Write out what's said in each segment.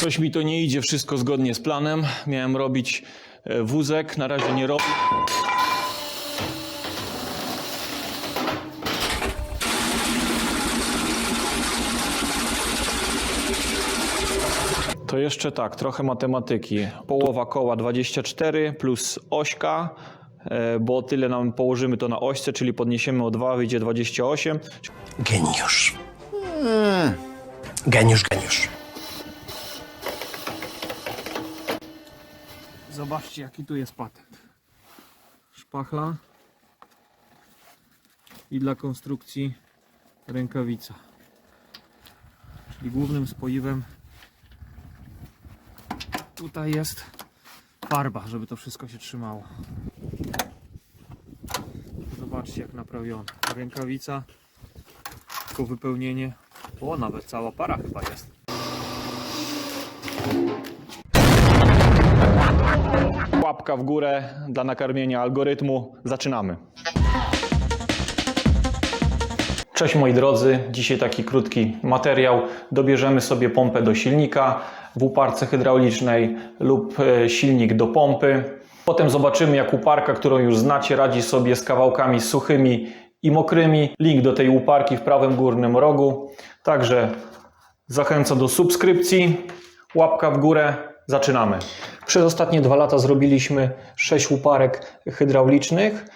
Coś mi to nie idzie wszystko zgodnie z planem. Miałem robić e, wózek, na razie nie robię. To jeszcze tak, trochę matematyki. Połowa koła 24 plus ośka, bo tyle nam położymy to na ośce, czyli podniesiemy o 2, wyjdzie 28. Geniusz. Geniusz, geniusz. Zobaczcie, jaki tu jest patent. Szpachla i dla konstrukcji rękawica. Czyli głównym spoiwem tutaj jest farba, żeby to wszystko się trzymało. Zobaczcie, jak naprawione. Rękawica, tylko wypełnienie. O, nawet cała para chyba jest. Łapka w górę dla nakarmienia algorytmu. Zaczynamy. Cześć moi drodzy, dzisiaj taki krótki materiał. Dobierzemy sobie pompę do silnika w uparce hydraulicznej lub e, silnik do pompy. Potem zobaczymy jak uparka, którą już znacie, radzi sobie z kawałkami suchymi i mokrymi. Link do tej uparki w prawym górnym rogu. Także zachęcam do subskrypcji, łapka w górę, zaczynamy. Przez ostatnie dwa lata zrobiliśmy 6 uparek hydraulicznych.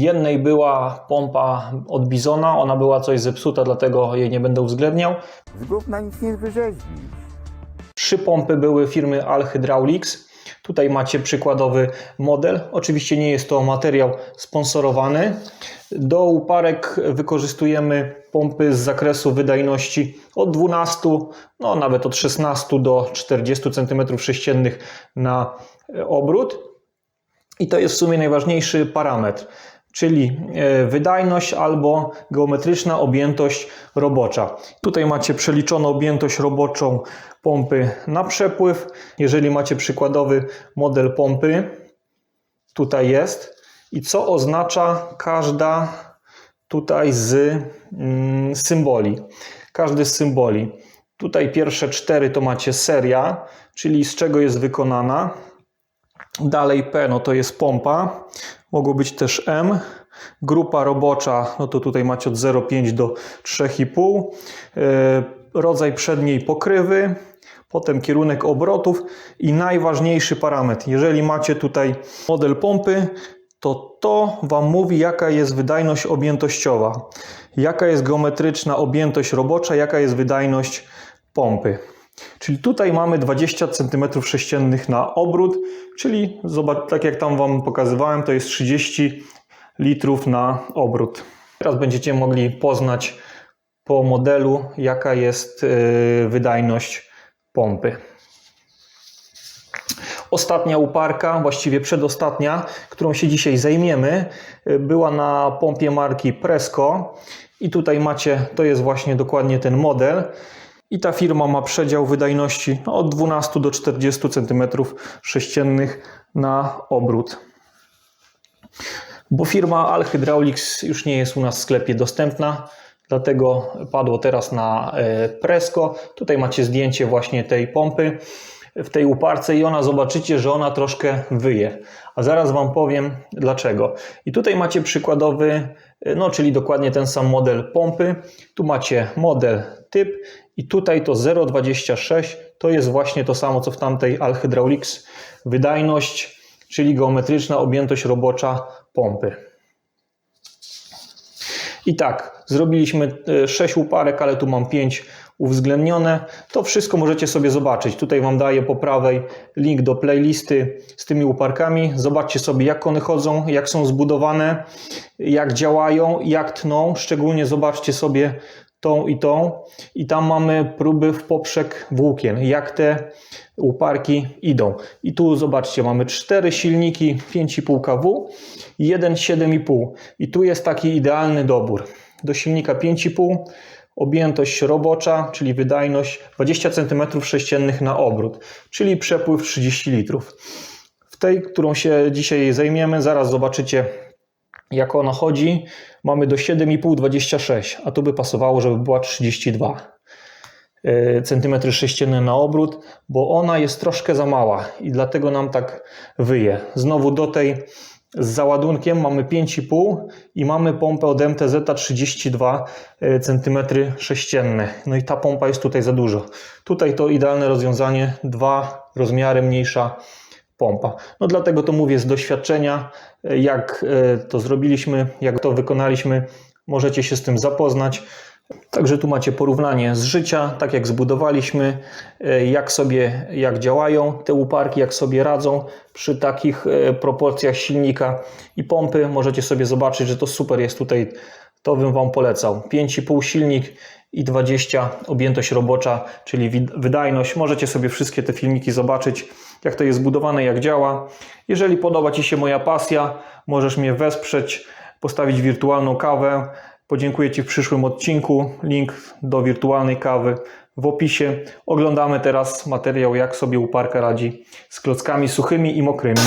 Jednej była pompa od Bizona, ona była coś zepsuta, dlatego jej nie będę uwzględniał. Z gówna nic nie wyrzeźbisz. Trzy pompy były firmy Al Hydraulics. Tutaj macie przykładowy model. Oczywiście nie jest to materiał sponsorowany. Do uparek wykorzystujemy pompy z zakresu wydajności od 12, no nawet od 16 do 40 cm3 na obrót. I to jest w sumie najważniejszy parametr, czyli e, wydajność albo geometryczna objętość robocza. Tutaj macie przeliczoną objętość roboczą pompy na przepływ. Jeżeli macie przykładowy model pompy, tutaj jest. I co oznacza każda tutaj z mm, symboli. Każdy z symboli. Tutaj pierwsze cztery to macie seria, czyli z czego jest wykonana. Dalej P, no to jest pompa. Mogło być też M. Grupa robocza, no to tutaj macie od 0,5 do 3,5. Yy, Rodzaj przedniej pokrywy, potem kierunek obrotów i najważniejszy parametr. Jeżeli macie tutaj model pompy, to to Wam mówi, jaka jest wydajność objętościowa, jaka jest geometryczna objętość robocza, jaka jest wydajność pompy. Czyli tutaj mamy 20 cm3 na obrót, czyli zobacz, tak jak tam Wam pokazywałem, to jest 30 litrów na obrót. Teraz będziecie mogli poznać po modelu, jaka jest yy, wydajność pompy. Ostatnia uparka, właściwie przedostatnia, którą się dzisiaj zajmiemy, yy, była na pompie marki Presco. I tutaj macie, to jest właśnie dokładnie ten model. I ta firma ma przedział wydajności no, od 12 do 40 cm3 na obrót. Bo firma Al Hydraulics już nie jest u nas w sklepie dostępna, dlatego padło teraz na e, Presco. Tutaj macie zdjęcie właśnie tej pompy w tej uparce i ona zobaczycie, że ona troszkę wyje. A zaraz Wam powiem dlaczego. I tutaj macie przykładowy, e, no czyli dokładnie ten sam model pompy. Tu macie model typ i tutaj to 0,26 to jest właśnie to samo co w tamtej Al Hydraulics wydajność, czyli geometryczna objętość robocza pompy. I tak, zrobiliśmy 6 uparek, ale tu mam 5 uwzględnione. To wszystko możecie sobie zobaczyć. Tutaj Wam daję po prawej link do playlisty z tymi uparkami. Zobaczcie sobie, jak one chodzą, jak są zbudowane, jak działają, jak tną. Szczególnie zobaczcie sobie tą i tą. I tam mamy próby w poprzek włókien, jak te uparki idą. I tu zobaczcie, mamy cztery silniki 5,5 kW jeden 7,5. I tu jest taki idealny dobór. Do silnika 5,5 objętość robocza, czyli wydajność 20 cm3 na obrót, czyli przepływ 30 litrów. W tej, którą się dzisiaj zajmiemy, zaraz zobaczycie jak ona chodzi. Mamy do 7,5-26, a tu by pasowało, żeby była 32 cm sześcienne na obrót, bo ona jest troszkę za mała i dlatego nam tak wyje. Znowu do tej z załadunkiem mamy 5,5 i mamy pompę od MTZ 32 cm sześcienne. No i ta pompa jest tutaj za dużo. Tutaj to idealne rozwiązanie, dwa rozmiary mniejsza pompa. No dlatego to mówię z doświadczenia, jak e, to zrobiliśmy, jak to wykonaliśmy, możecie się z tym zapoznać. Także tu macie porównanie z życia, tak jak zbudowaliśmy, e, jak sobie, jak działają te uparki, jak sobie radzą przy takich e, proporcjach silnika i pompy. Możecie sobie zobaczyć, że to super jest tutaj, to bym Wam polecał. 5,5 silnik i 20 objętość robocza, czyli wydajność. Możecie sobie wszystkie te filmiki zobaczyć, jak to jest zbudowane, jak działa. Jeżeli podoba Ci się moja pasja, możesz mnie wesprzeć, postawić wirtualną kawę. Podziękuję Ci w przyszłym odcinku. Link do wirtualnej kawy w opisie. Oglądamy teraz materiał, jak sobie uparka radzi z klockami suchymi i mokrymi.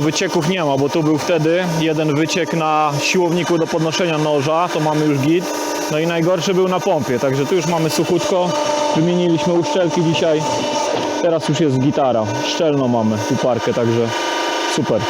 Tu wycieków nie ma, bo tu był wtedy jeden wyciek na siłowniku do podnoszenia noża, to mamy już git. No i najgorszy był na pompie, także tu już mamy suchutko. Wymieniliśmy uszczelki dzisiaj. Teraz już jest gitara. Szczelną mamy uparkę, także super.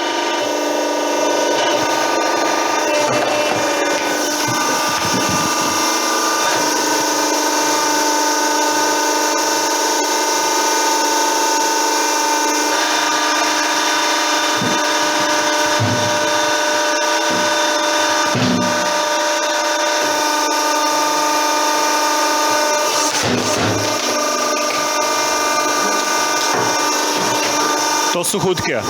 To suchutkie.